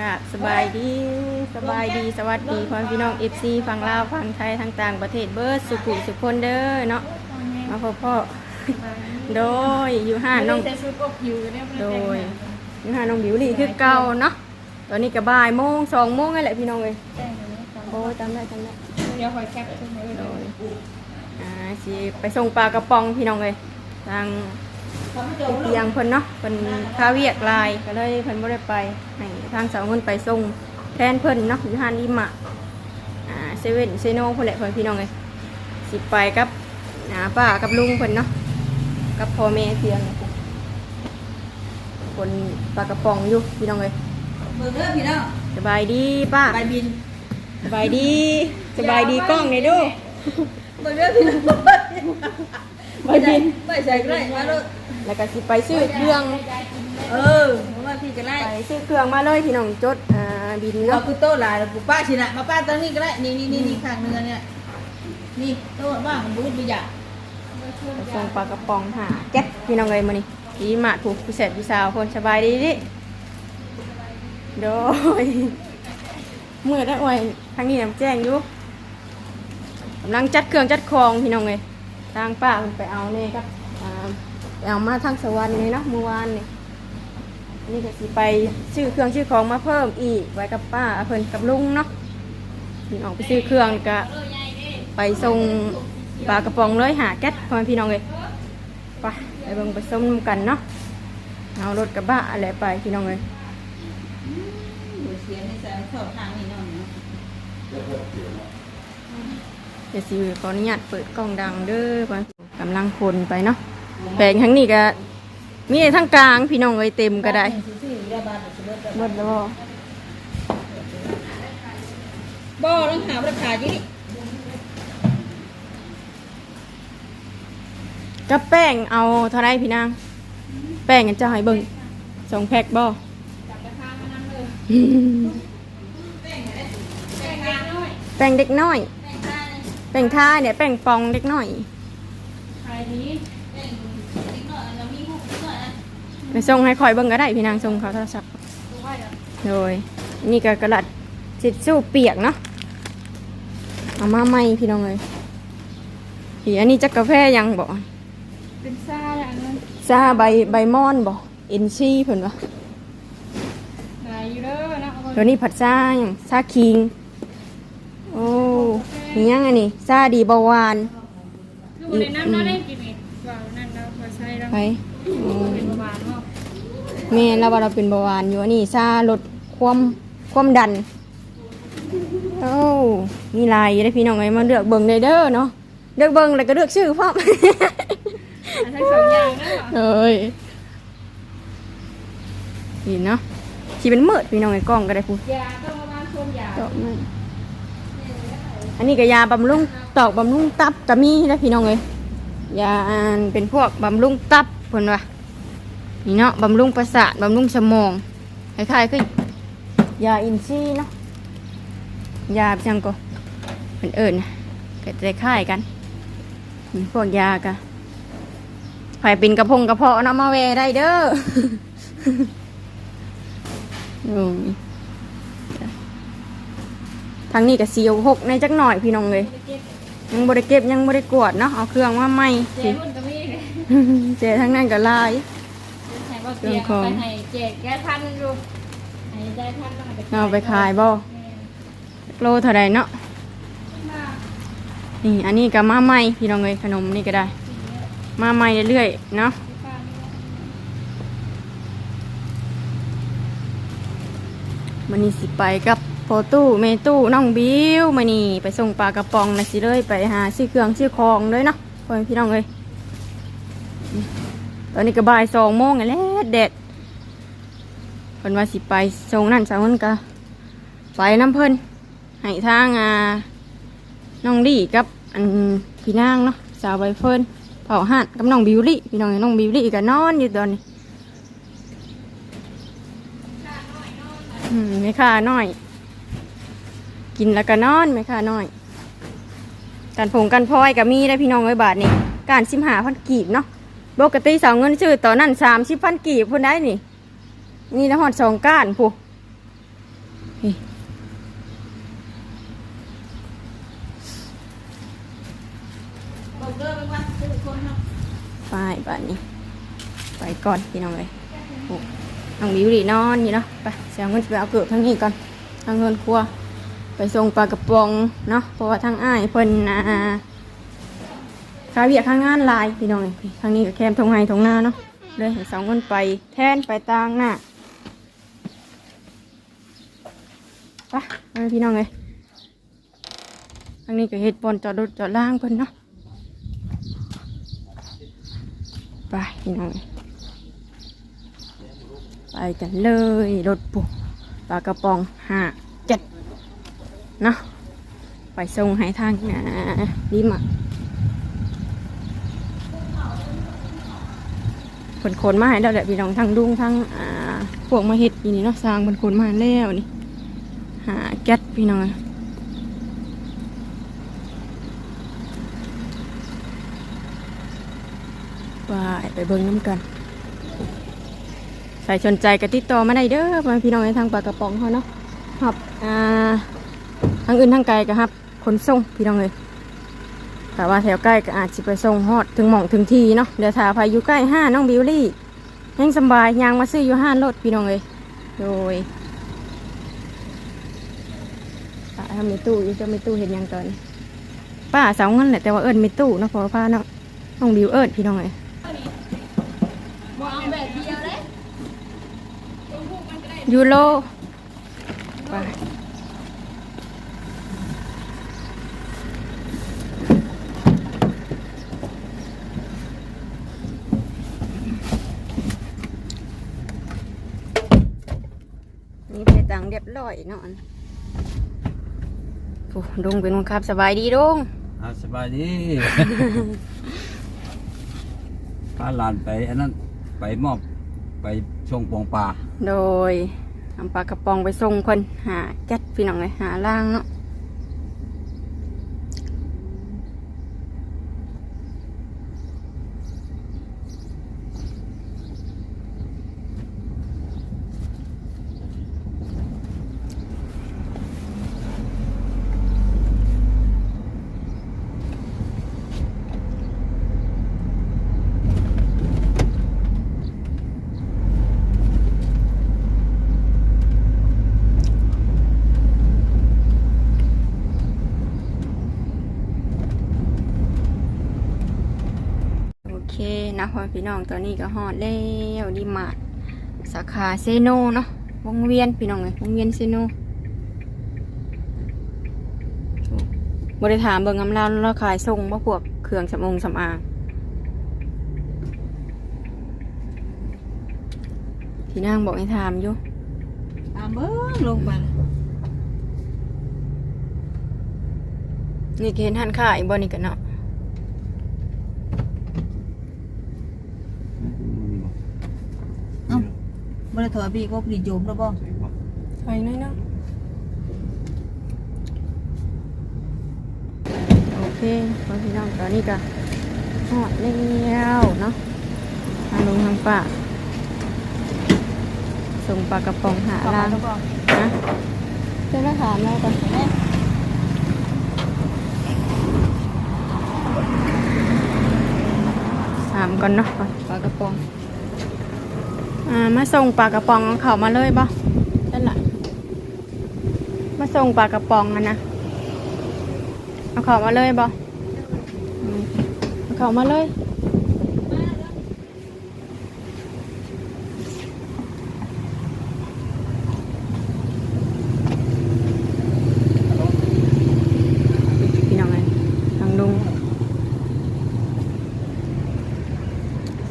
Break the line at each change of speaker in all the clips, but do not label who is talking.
กะสบายดีสบายดีสวัสดีพ่อพี่น้องเอฟซีฝั่งลาวฝั่งไทยทางต่างประเทศเบิร์ดสุขุสุขคนเด้อเนาะมาพ่อพ่อโดยอยู่ห้าน้อง
แต่ชุดอบยู่เนี่ยมัน
โดยอยู่ห้าน้องบิวลี่คือเก่าเนาะตอนนี้ก็บ่ายโมงสองโมงนั่นแหละพี่น้องเลย
แต่งอย่างนี้ก่อน
โอ้ยจำได้จำได้
เดี๋ยวคอยแคปขึ้นมา
โด
เลย
ยอ่าสิไปส่งปลากระป๋องพี่น้องเลยทาง เตียงเพิ่นเนาะเพิ่นข้าเวียกลายก็เลยเพิ่นบ่ได้ไปให้ทางสาวเงินไปส่งแทนเพิ่นเนาะอยู่ห้านอิมะอ่าเซเว่นเซโน่เพิ่นแหละเพิ่นพี่น้องเลยสิไปกับหาป้ากับลุงเพิ่นเนาะกับพ่อแม่เตียงคนปลากระป๋องอยู่พี่น้องเลย
เบอร์เด้อพี่น้อง
สบายดีป้า
ใบบิน
สบายดีสบายดีกล้องนี่ดู
เบอร์เด้อพี่น้อง
ใบบิน
ไปใส่ก็ได้มาลูก
แล้วก็สิไปซื้อเครื่อง
เออเพราะว่าพี่ก็ได้
ไปซื้อเครื่องมาเลยพี่น้องจดอ่าบิน
เอา
เนาะ
คือโต๊ะหลายแล้วกูป้าชินะมาป้าตรงนี้ก็ได้นี่นี่นี่นี่ข้างเนื้อเนี่ยนี่โต๊ะบ้างบูธบิยะ
ไปส่งปลากระป๋องหาแก๊สพี่น้องเลยมื้อนี้ดีมาถูกพิเศษพิสาวคนสบายดีดิโดยเมื่อได้อวยทางนี้น้ำแจ้งอยู่กำลังจัดเครื่องจัดของพี่น้องเลยทางป้าเพิ่นไปเอาเนี่ยครับอ่าไป เอามาทางสวรรค์นี่เนาะเมื่อวานนี่อันนี่ก็สิไปซื้อเครื่องซื้อของมาเพิ่มอีกไว้กับป้าเพิ่นกับลุงเนาะนี่ออกไปซื้อเครื่องก็ไปส่งปลากระป๋องเลยหาแก๊สพ่อแม่พี่น้องเลยไปไปเบิ่งไปส้มกันเนาะเอารถกระบะอะไรไปพี่น้องเลย
เสียในใส่ชอบทางนี่น้องเนาะ
เดี๋ยวสิขออนุญาตเปิดกล้องดังเด้อพ่อกำลังคนไปเนาะ แปลงทั้งนี้ก็มีแต่ทั้งกลางพี่น้องเลยเต็มก็ได้
ซื้อๆได้บ้านหรือซื้อ
หมดแล้วบ่
บ่ต้องหาราคาอยู่นี่
กับแป้งเอาเท่าไรพี่นาง แป้งกันจะให้เบิ่งสองแพ็คบ่
จับกระทะมานั่งเลยแต่งงานด้วย
แป้งเด็กน้อย แป้งท่าเนี่ยแป้งปองเด็กน้อย
ขายนี้
ไปส่งให้คอยเบิ่งก็ได้พี่นางส่งเขาโทรศัพท์
ดูไว้เดี๋ยว
โดย นี่ก็กระดัดจิตสู้เปียกเนาะเอามาใหม่พี่น้องเลยผีอันนี้จักกาแฟยังบอก
เป็นซ่าอย่างนั้น
ซาใบใบมอนบอกเอ็นชีเพิ่นวะ
ขายอยู่เด้อนะเอา
ตัวนี้ผัดซาหยังซาคิง โอ้มียังอันนี้ซาดีเบาหวาน
ลูกในน้ำน่าได้กินอีกว่านั่นเราพอใช้แล้ว
ไป แม่เราว่าเราเป็นเบาหวานอยู่อันนี้ซาลดความความดันโอ้มีลายได้อพี่น้องไงมาเลือกเบิ่งได้เด้อเนาะเลือกเบิ่งแล้วก็เลือกชื่อพร้อม
ทั้งสองอย่างนะ
เอ้ยนี่เนาะที่เป็นมืดพี่น้องไอ้กล้องก็ได้พูด
ยาต้องประมาณคนยา
ตอกมาอันนี้ก็ยาบำรุงตอกบำรุงตับก็มีนะพี่น้องเลยยาอันเป็นพวกบำรุงตับเพิ่นว่า นี่เนาะบำรุงประสาทบำรุงสมองคล้ายๆคือยาอินทรีย์เนาะยาจังก็เพิ่นเอิญนะก็จะคล้ายกันนี่พวกยากะไผเป็นกระพงกระเพาะเนาะมาแวได้เด้ออืมทางนี้ก็สีหกในจักหน่อยพี่น้องเลยยังบริเก็บยังบริกวดเนาะเอาเครื่องมาใหม่
เจ๊รุ่นก็มีเลย
เจทั้งนั้นก็ลาย
ให้บ่เตียงไปให้เจ๊แก้ทันอยู่ให้ได้ทันต้อง
เอาไปขายบ่โลเท่าไรเนาะนี่อันนี้ก็มาใหม่พี่น้องเลยขนมนี่ก็ได้ มาใหม่เรื่อยๆเนาะมันนี่สิไปกับโพตู้เมตู้น้องบิวมานี่ไปส่งปลากระป๋องนะสิเลยไปหาซื้อเครื่องซื้อของเลยเนาะพ่อแม่พี่น้องเลย ตอนนี้ก็บ่ายสองโมงแล้วแดดเพิ่นว่าสิไปส่งนั่นสาวนั่นก็ไปน้ำเพิ่นให้ทางอ่าน้องดีกับอันพี่นางเนาะสาวใบเฟิร์นเผาห่านกับน้องบิวลี่พี่น้องน้องบิวลี่ก็นอนอยู่ตอนนี้อืมไม่ค่าน้อย กินแล้วก็นอนไม่ค่าน้อยการผงกันพลอยกับมีได้พี่น้องไว้บาทนี่การชิมหาพันกีบเนาะ ปกติสองเงินซื้อตอนนั้นสามสิบพันกีบพุ่นได้นี่ นี่นะฮอดสองก้านผู้
ไป
ไปบ้านนี้ ไปก่อนพี่น้องเลยโอ้น้องบิวดีนอนอยู่เนาะ ไปเสียเงินไปเอาเกือบทั้งนี้ก่อนทางเงินครัว ไปส่งปลากระป๋องเนาะ เพราะว่าทางอ้ายเพิ่นอ่า ขาเวียข้างงานลายพี่น้องเอ้ยทางนี้ก็แคมทงไห้ทงหน้าเนาะเลยสองคนไปแทนไปตางหน้าไปเอาพี่น้องเลยทางนี้ก็เฮ็ดบอลจอดรถจอดล่างเพิ่นเนาะไปพี่น้องไปกันเลยรถปุ๊ปลากระป๋องห้าเจ็ดเนาะไปส่งให้ทางนะดีมาก ผลคนมาให้เราแหละพี่น้องทั้งดุงทั้งอ่าพวกมาเฮ็ดอีนี่เนาะสร้างผลคนมาแล้วนี่หาแก๊สพี่น้องไปไปเบิ่งน้ำกัน ใส่สนใจก็ติดต่อมาได้เด้อพี่น้องในทางปากกระป๋องเขาเนาะครับอ่าทางอื่นทางไกลก็ครับขนส่งพี่น้องเลย แต่ว่าแถวใกล้ก็อาจจะไปส่งฮอดถึงหม่องถึงทีเนาะเดี๋ยวถ้าพาอยู่ใกล้ห้าน้องบิวลี่ยังสบายยางมาซื้ออยู่ห้านรถพี่น้องเลยโดยป้าทำมีตู้อยู่จะมีตู้เห็นยังตอนนี้ป้าสาวเงินแหละแต่ว่าเอิญมีตู้เนาะเพอป้าเนาะน้องบิวเอิญพี่น้องเลย
ยวเลย
ยูโรไปนี่ไปตังเรียบร้อยเนาะโอ้ลุงเป็นคนขับสบายดีลุง
อ่าสบายดี พาหลานไปอันนั้นไปมอบไปช่วงปองปลา
โดยนำปลากระป๋องไปส่งคนหาแก๊สพี่น้องเลยหาล่างเนาะ อพี่น้องตอนนี้ก็ฮอดแล้วดีมาร์ทสาขาเซโนเนาะวงเวียนพี่น้องเลยวงเวียนเซโนบริถามเบิ่งกำลังเราขายส่งบ่พวกเครื่องสำองสำอางพี่นางบอกให้ถามอยู่
ตามเบิ้งลงไป
นี่ก็เห็นหันขายบ่นี่กันเนาะ
เอ้า บริถอยพี่ก็ผลิตโยมแล้วบ่
ไปน้อยเนาะโอเคพ่อพี่น้องตอนนี้ก็ฮอดแล้วเนาะทางลงทางป่าส่งปลากระป๋องหา
ต่อ
ล่า
ง แล้วบ่
นะเจ้าหน้าถามแล้วก่อน
แม่
ถามก่อนเนาะก่อนปลากระป๋อง อ่ามาส่งปลากระป๋องเอาเขามาเลยบ่นั่นแหละมาส่งปลากระป๋องอะนะเอาเขามาเลยบ่อืมเอาเขามาเลยพี่น้องไงทางลุง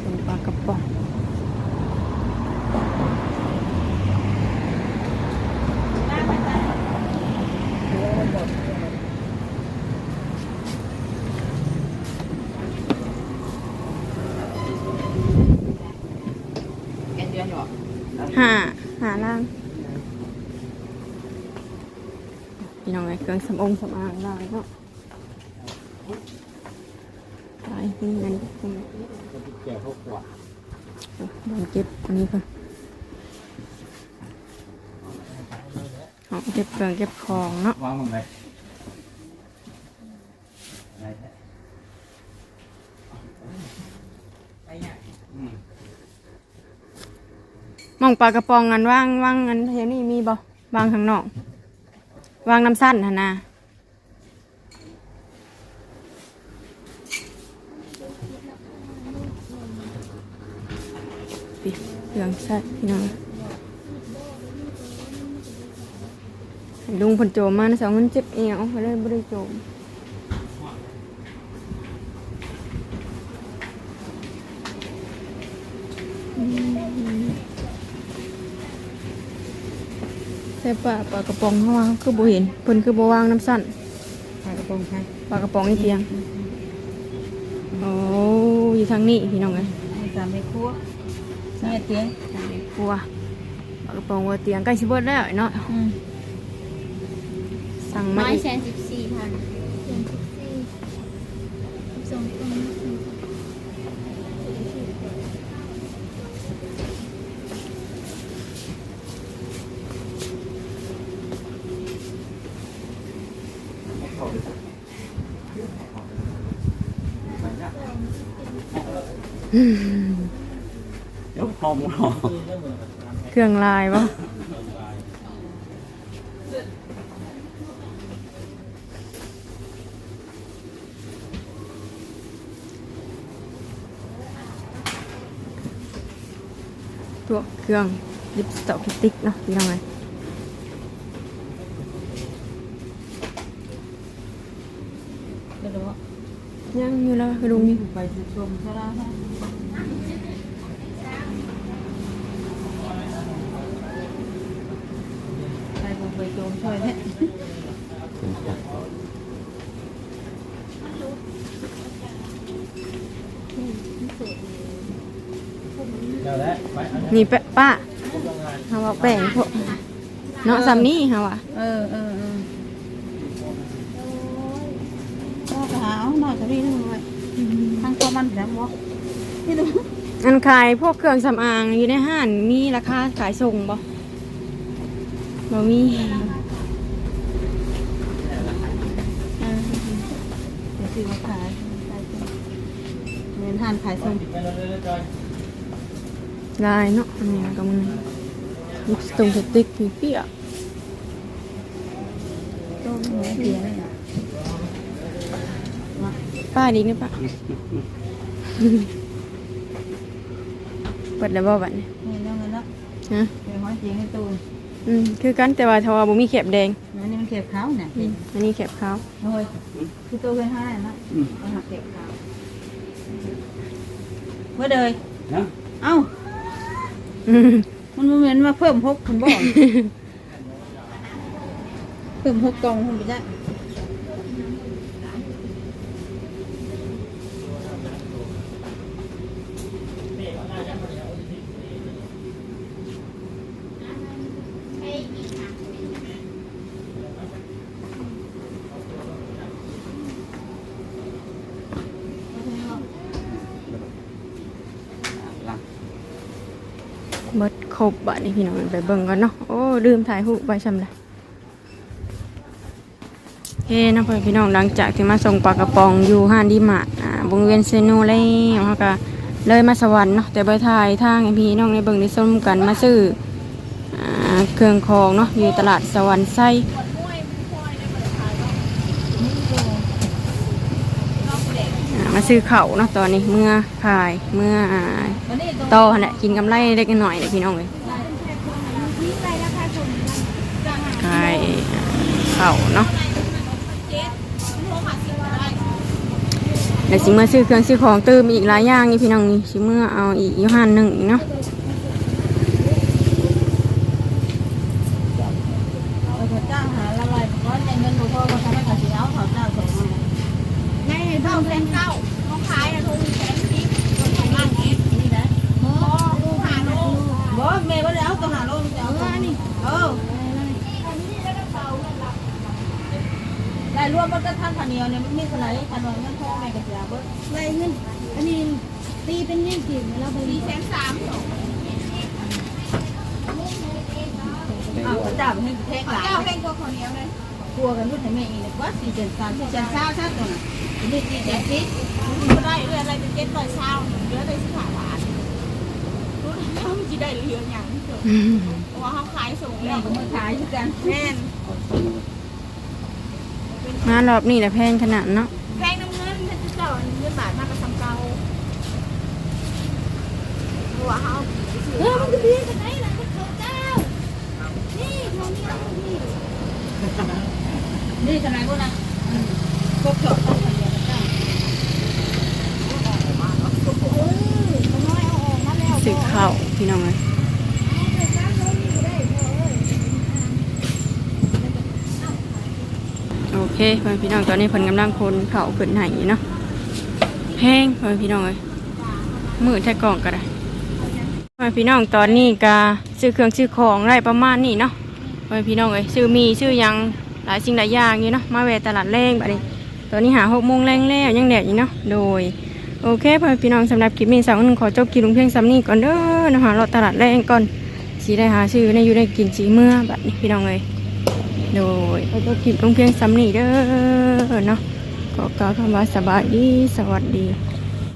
ส่งปลากระป๋อง
แกนเดือนหรอ
หาหา ล่างพี่น้องไอ้เครื่องสำองสำอางล่างเนาะไปนี่นั่นนี่
แก่หกกว่า
โดนเก็บอันนี้ก่อนเอาเก็บเครื่องเก็บของเนาะ
วางลงไปได้แท้อืม
หม องปลากระปองอันว่างว่างอันเดี๋ยวนี้มีบ่วางข้างนอกวางน้ำสั้นหั่นนะเครื่องใส่พี่น้องลุงเพนโจมมานะสองมันเจ็บเอวเขาเลยบ่ได้โจม ใส่ปลาปลากระป๋องเขาวางคือบ่เห็นเพิ่นคือบ่วางน้ำสั้น
ปลากระป๋องใช่
ปลากระป๋องนี่เตียงโอ้อยู่ทางนี้พี่น้องเอ้ย
มีสามในครัวเนี่ยเตียง
ทางนี้ครัวปลากระป๋องว่าเตียงใกล้สิเบิดแล้วเนาะ
อืม
สั่งมา
ไม้
อีก
แสนสิบสี่พันแสนสิบสี่สองต้น
เดี๋ ยวพอมหอ
เครื่องลายบ่ตัวเครื่องลิปสติกเนาะพี่น้องเอ้
เดี๋ยวดูว่า
ยังอยู่แล้วลุงนี่
ไปชมซะแล้วฮะไปบุกไปโจมช่วยเนี่ย
นี่แปะป้าเฮาว่าแป้งพวกเนาะซ้ำนี้เฮาว่า
เออเออเออก็ไปหา ดีทั้งไว้ทางตัวมันแบบว่าพี่ดู
อันขายพวกเครื่องสำอางอยู่ในห้างมีราคาขายส่งบ่บ่มี
เดี๋ยวซื้อมาขายขายส่งเหมือนทานขายส่ง
ลายเนาะอันนี้ก็มันลิปสติกสติ๊กผีเปียก
ต้มหัวเสียกเลยอะ
ป้าดีนี่ป้าเปิดแล้วบ่บัดนี้
นี่แล้วเงินแล้ว
ฮะ
เป็นหัวเสียให้ตูน
อืมคือกันแต่ว่าทว่าบ่มีแคบแดง
อันนี้มันเก็บขาวเนี่ย
อืมอันนี้แคบขาว
โอ้ยคือตัวเคยให้นะเอาหักเก็บขาวเมื่อเดย
นะ
เอ้า
อืม
มันบ่เหมือนมาเพิ่มหกคุณบอกเพิ่มหกกล่องคุณไปจ้ะ
รบบัดนี้พี่น้องไปเบิ่งก่อนเนาะโอ้ลืมถ่ายรูปไว้ำเละเฮ้นะพ่อพี่น้องหลังจากที่มาส่งปลากระป๋องอยู่ห้านดีมาร์ทอ่าวงเวียนเซโนแล้วเขาก็เลยมาสวรรค์เนาะแต่ไปถ่ายทางพี่น้องในเบิ่งในส้มกันมาซื้ออเครื่องของเนาะอยู่ตลาดสวรรค์ไส้อ่า มาซื้อเข่าเนาะตอนนี้เมื่อขายเมื่ออ่า
วันนี้ตัว
โตหั่นแหละกินกำไรเล็กน้อยเลยพี่น้องเลยขายเข่าเนาะเดี๋ยวสิเมื่อซื้อเครื่องซื้อของตื้มอีกหลายอย่างนี่พี่น้องนี่สิเมื่อเอาอีกอยูหันหนึ่งเนาะ
เอาเขาจ้างหาละลายเพราะในเงินบ่พอเขาทำให้เขาเสียเอาเขาจ้างส่งมา
ในเท่าแสนเก้าเขาขายอะทุนแสนสิบคนของบ้านเอง
นี่นะ
โอ้ดูหาโล
บ่แม่บ่ได้เอาตัวหาโลมันจะเอาตัวนี่เออได้รวมมันก็ท่านพันเดียวเนี่ยมันมีเท่าไหร่พันวันเงินทองแม่ ก็เสียเบิด
ไรเงินอันนี้ตีเป็นเงินกี่แล้วไปสี่แสนสาม
เอาอ้าวพระเจ้าให้แพงหลาย
เจ้าเป็นตัวคนเดียวเลย
กลัวกันรุ่นไหนแม่อีกเลยว่าสี่เจ็ดสามสี่เจ็ดเช้าชาติตัวน่ะนี่สี่เจ็ดสิบ
ก็ได้เรื่องอะไรเป็นเจ็ดร้อยเช้าเยอะได้สิบห้าบาทรู้เขาจะได้เหลืออย่างนี้เถอะเพราะว่าเขาขายส่ง
แม่
แล้ว
ก็มาขายทุกกัน
แม่น
มารอบนี้แหละแพงขนาดเนาะ
แพงน้ำเงินถ้าเจ้าเงินบาทมากกว่าทำเก่า เพราะว่าเขาเออมันก็ดีกันไหนล่ะเขาเจ้า นี่เขานี่นี่
นี่ทนายพวกนั้นพวกจบต้องมาเรียนกัน
เออเขาน้อยเอาออกมาแล้ว
สึกข้าวพี่น้องเลยโอเคพ่อพี่น้องตอนนี้เพิ่นกำลังคนเขาขึ้นไหอยู่เนาะแพงพ่อพี่น้องเลยมือแท้กล่องก็ได้ พ่อพี่น้องตอนนี้ก็ซื้อเครื่องซื้อของได้ประมาณนี้เนาะพ่อพี่น้องเลยซื้อมีซื้อยังหลายสิ่งหลายอย่างอยู่เนาะมาแวะตลาดแรงแบบนี้ตอนนี้หาหกโมงแรงแล้วยังแดดอยู่เนาะโดยโอเคพ่อพี่น้องสำหรับคลิปนี้สาวหนึ่งขอจบคลิปลงเพียงซ้ำนี้ก่อนเด้อนะฮะเราตลาดแรงก่อนสีได้หาชื่อในอยู่ได้กินสีเมื่อแบบนี้พี่น้องเลยโดยขอจบคลิปลงเพียงซ้ำนี้เด้อเนาะขอกล่าวคำว่าสบายดีสวัสดี